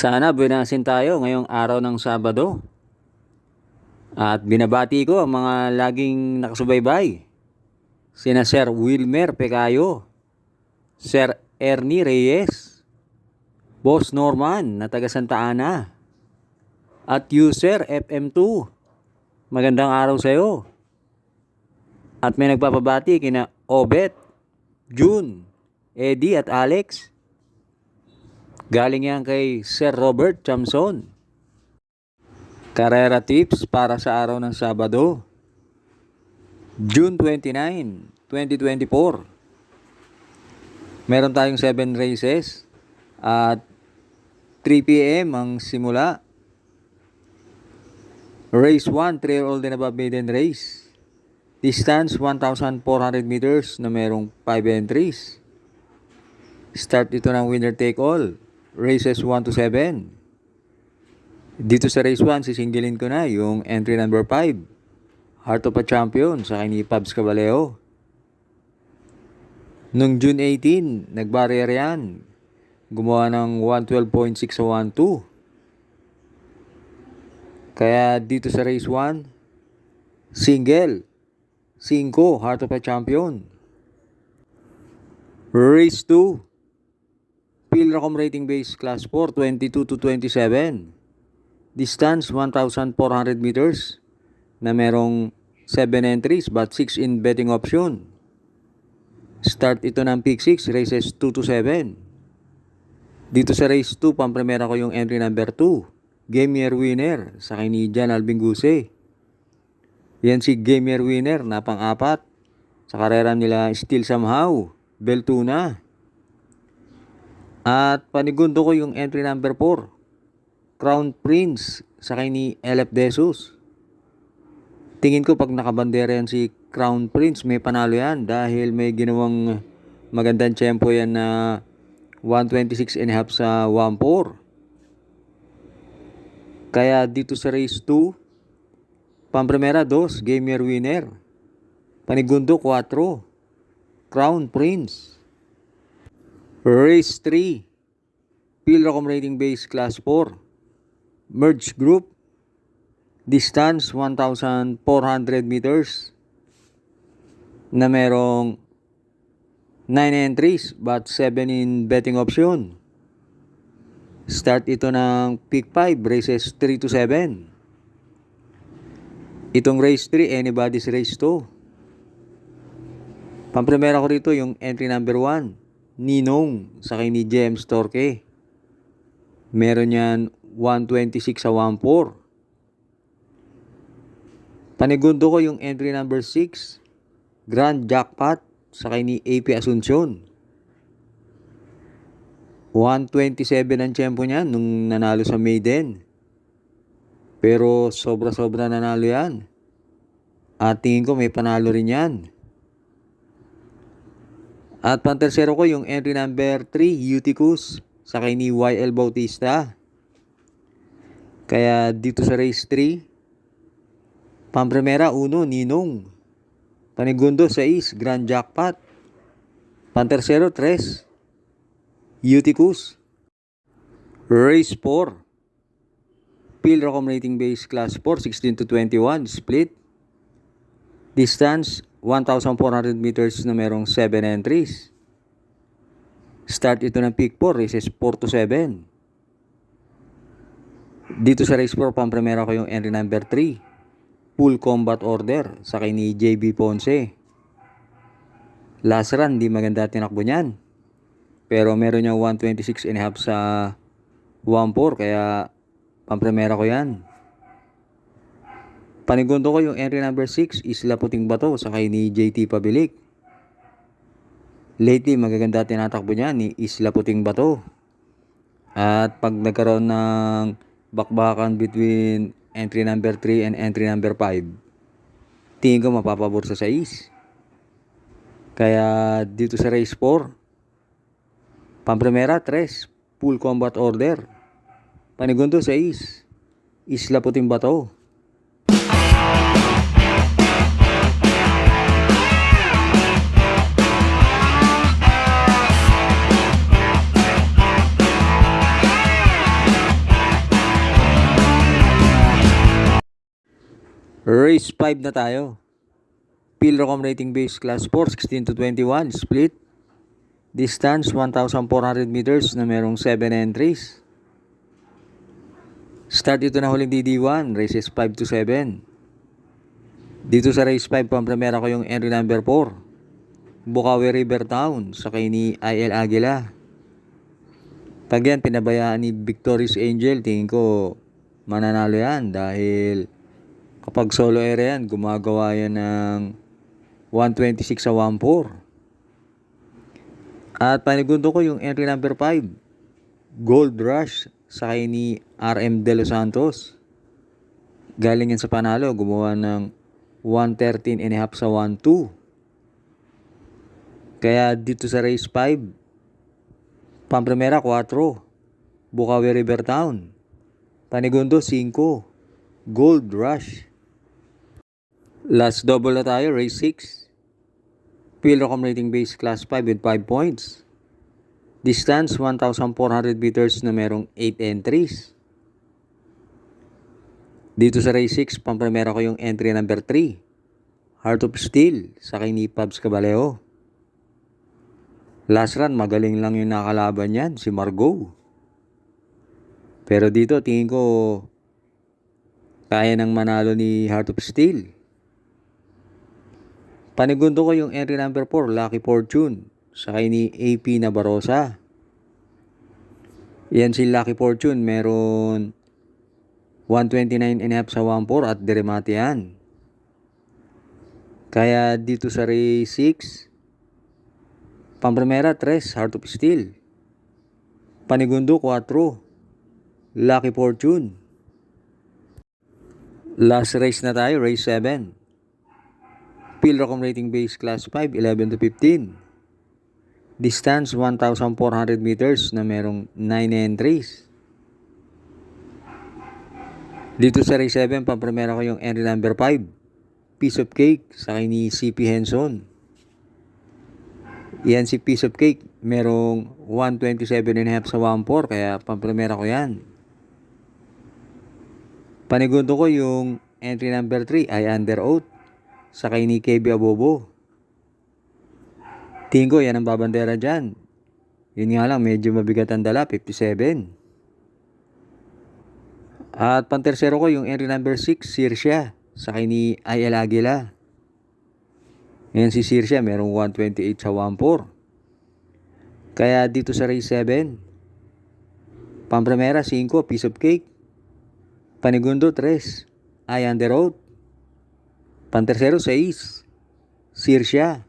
Sana buwinasin tayo ngayong araw ng Sabado. At binabati ko ang mga laging nakasubaybay. Sina Sir Wilmer Pecayo, Sir Ernie Reyes, Boss Norman na taga Santa Ana, at User FM2. Magandang araw sa iyo. At may nagpapabati kina Obet, June, Eddie at Alex. Galing yan kay Sir Robert Chamson. Karera tips para sa araw ng Sabado. June 29, 2024. Meron tayong 7 races at 3 p.m. ang simula. Race 1, 3 year old and above maiden race. Distance 1,400 meters na merong 5 entries. Start ito ng winner take all. Races 1 to 7. Dito sa race 1, sisingilin ko na yung entry number 5. Heart of a Champion sa ni Pabs Caballeo. Noong June 18, nag-barrier yan. Gumawa ng 112.6 sa 1-2. Kaya dito sa race 1, single, 5, Heart of a Champion. Race 2, Pilracom rating base class 4, 22 to 27. Distance 1,400 meters na merong 7 entries but 6 in betting option. Start ito ng pick 6, races 2 to 7. Dito sa race 2, pampremera ko yung entry number 2. Game year winner sa kay ni Jan Albinguse. Yan si game year winner na pang-apat. Sa karera nila Still Somehow, Beltuna. At panigundo ko yung entry number 4. Crown Prince sa ni Elef Desus. Tingin ko pag nakabandera yan si Crown Prince, may panalo yan dahil may ginawang magandang tempo yan na 126 and a half sa 1-4. Kaya dito sa race 2, Pampremera 2, game year winner. Panigundo 4, Crown Prince. Race 3, Pilracom rating base class 4. Merge group. Distance 1,400 meters. Na merong 9 entries but 7 in betting option. Start ito ng pick 5, races 3 to 7. Itong race 3, anybody's race 2. Pamprimera ko rito yung entry number 1, Ninong, sa kay ni James Torque. Meron yan 126 sa 14. Panigundo ko yung entry number 6, Grand Jackpot, sa kay ni AP Asuncion. 127 ang tiyempo niya nung nanalo sa maiden. Pero sobra-sobra nanalo yan. At tingin ko may panalo rin yan. At pantersero ko yung entry number 3, Uticus, sa kay ni YL Bautista. Kaya dito sa race 3, Pampremera 1, Ninong. Panigundo 6, Grand Jackpot. Pantersero 3, Uticus. Race 4, Pilracom rating base class 4, 16 to 21, split. Distance, 1,400 meters na merong 7 entries. Start ito ng peak 4, races 4 to 7. Dito sa race 4, pampremera ko yung entry number 3. Full combat order sa kay ni JB Ponce. Last run, di maganda tinakbo niyan. Pero meron niya 126 and a half sa 1-4, kaya pampremera ko yan. Panigundo ko yung entry number 6, Isla Puting Bato sa kay ni JT Pabilik. Lately, magaganda tinatakbo niya ni Isla Puting Bato. At pag nagkaroon ng bakbakan between entry number 3 and entry number 5, tingin ko mapapabor sa 6. Kaya dito sa race 4, Pampremera 3, full combat order. Panigundo 6, Isla Puting Bato. 5 na tayo. Pilrocom rating base class 4, 16 to 21, split. Distance 1,400 meters na merong 7 entries. Start ito na huling DD1, races 5 to 7. Dito sa race 5, pampremera ko yung entry number 4. Bukawi River Town, sakay ni IL Aguila. Pag yan, pinabayaan ni Victorious Angel, tingin ko mananalo yan dahil kapag solo area yan, gumagawa yan ng 126 sa 14. At panigundo ko yung entry number 5, Gold Rush, sakay ni RM De Los Santos. Galing yan sa panalo, gumawa ng 113 and a half sa 12. Kaya dito sa race 5, Pampremera 4, Bukawi River Town. Panigundo 5, Gold Rush. Last double na tayo, race 6. Pilrocom rating base class 5 with 5 points. Distance 1,400 meters na merong 8 entries. Dito sa race 6, pampremera ko yung entry number 3. Heart of Steel, sakay ni Pabs Caballeo. Last run, magaling lang yung nakalaban yan, si Margot. Pero dito, tingin ko, kaya nang manalo ni Heart of Steel. Panigundo ko yung entry number 4, Lucky Fortune, sakay ni AP Nabarosa. Yan si Lucky Fortune, meron 129 and a half sa 14 at deremate yan. Kaya dito sa race 6, Pampremera 3, Heart of Steel. Panigundo 4, Lucky Fortune. Last race na tayo, race 7. Pilrocom rating base class 5, 11 to 15. Distance 1,400 meters na merong 9 entries. Dito sa race 7, pampremera ko yung entry number 5. Piece of Cake sa ni CP Henson. Yan si Piece of Cake, merong 127 and a half sa 14, kaya pampremera ko yan. Panigundo ko yung entry number 3 ay under oath sa kay ni KB Abobo. Tingin yan ang babandera dyan. Yun nga lang, medyo mabigat ang dala, 57. At pantersero ko yung entry number 6, Sirsha, sa kay ni IL Aguila. Ngayon si Sirsha, merong 128 sa 14. Kaya dito sa race 7, Pampremera 5, piece of cake. Panigundo 3, ay on the road. Pantersero 6, Sirsha.